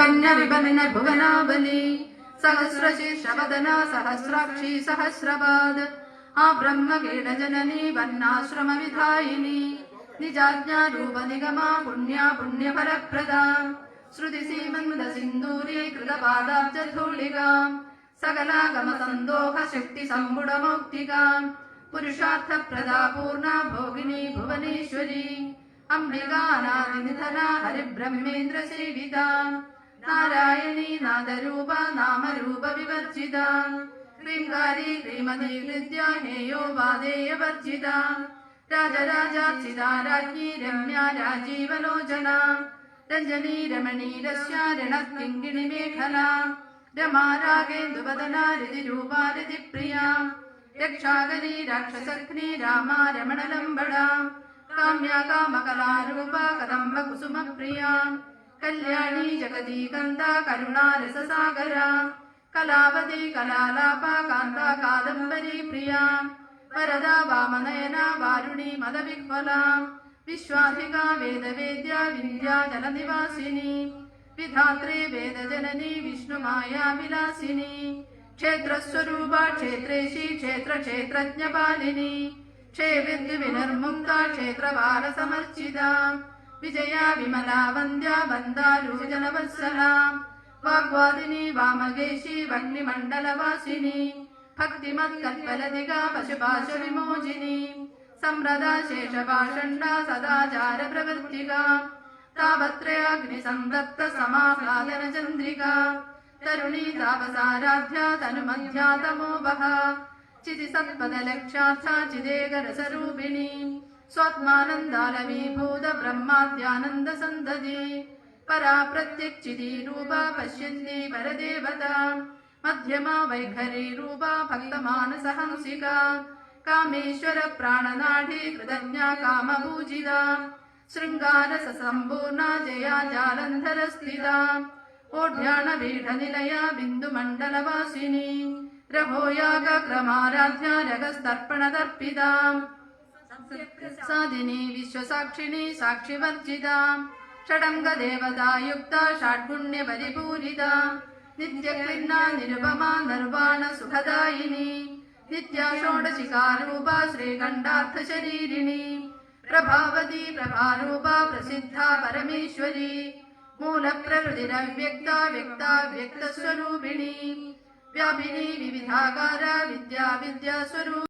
സമുത്പന്ന വിപന്ന ഭുവനാബലി സഹസ്രശീർഷവദന സഹസ്രാക്ഷി സഹസ്രപാദ് ആ ബ്രഹ്മകീടജനനി വന്നാശ്രമ വിധായിനി നിജാജ്ഞാരൂപ നിഗമ പുണ്യ പുണ്യഫലപ്രദ ശ്രുതി സീമന്ത സിന്ദൂരീകൃത പാദാബ്ജധൂളികാം സകലാഗമ സന്തോഹ ശക്തി നാരായണീ നാദരൂപ നാമരൂപ വിവർജിത. ക്രീംകാരി ശ്രീമതി ഹൃദ്യ ഹേയോ വാദേയവർജിത രാജരാജാർച്ചിത രാജ്ഞി രമ്യ രാജീവലോചന. രഞ്ജനീ രമണീ രസ്യാരണ മേഖല. രമാ രാഗേന്ദുവദന രതിരൂപാ രതിപ്രിയ രക്ഷാകരി രാക്ഷസഗ്നി രാമ രമണലംബട. കാമ്യ കാമകലാരൂപ കദംബ കുസുമ कल्याणी जगती करुणारससागरा। कलावती कलालापा कान्ता कादम्बरी प्रिया। वरदा वामनयना वारुणी मदविह्वला। विश्वाधिका वेदवेद्या वेद्या विन्ध्या विधात्रे वेदजननी विष्णुमायाविलासिनी क्षेत्रस्वरूपा क्षेत्रेशी क्षेत्रक्षेत्रज्ञपालिनी। क्षेत्र क्षेत्रज्ञपालिनी विजया विमला वन्द्या वन्दारुजनवत्सः वाग्वादिनी वामगेशी वग्निमण्डलवासिनि भक्तिमन् पशुपाशविमोचिनी पशुपाश विमोचिनी सम्प्रदा शेष सदाचार प्रवृत्तिका तावत्रयाग्नि संवृत्त तरुणी तापसाराध्या तनुमध्या तमोभहा चिति सत्पदलक्षार्था चिदेकरसरूपिणी स्वात्मानन्दालवीभूतब्रह्माद्यानन्दसन्दधि परा प्रत्यक्षिति रूपा पश्यन्ति परदेवता। मध्यमा वैखरी रूपा भक्तमानसहंसिका। हंसिका कामेश्वर प्राणनाढी कृतज्ञा कामपूजिता शृङ्गारससम्पूर्णा जया जालन्धरस्थिता। स्थिता बिन्दुमण्डलवासिनी। रभोयागक्रमाराध्या याग സാധിനി വിശ്വസാക്ഷിണി സാക്ഷിവർജിത. ഷഡംഗ ദേവതായുക്ത ഷാഡ്ഗുണ്യ പരിപൂരിത നിത്യകൃന്ന നിരുപമ നിർവാണ സുഖദായിനി. നിത്യ ഷോഡശികാരൂപ ശ്രീകണ്ഠാർത്ഥ ശരീരിണി പ്രഭാവതി പ്രഭാരൂപ പ്രസിദ്ധ പരമേശ്വരി. മൂലപ്രകൃതിരവ്യക്ത വ്യക്ത വ്യക്തസ്വരൂപിണി വ്യാപിനി വിവിധാകാര വിദ്യാ വിദ്യാസ്വരൂപ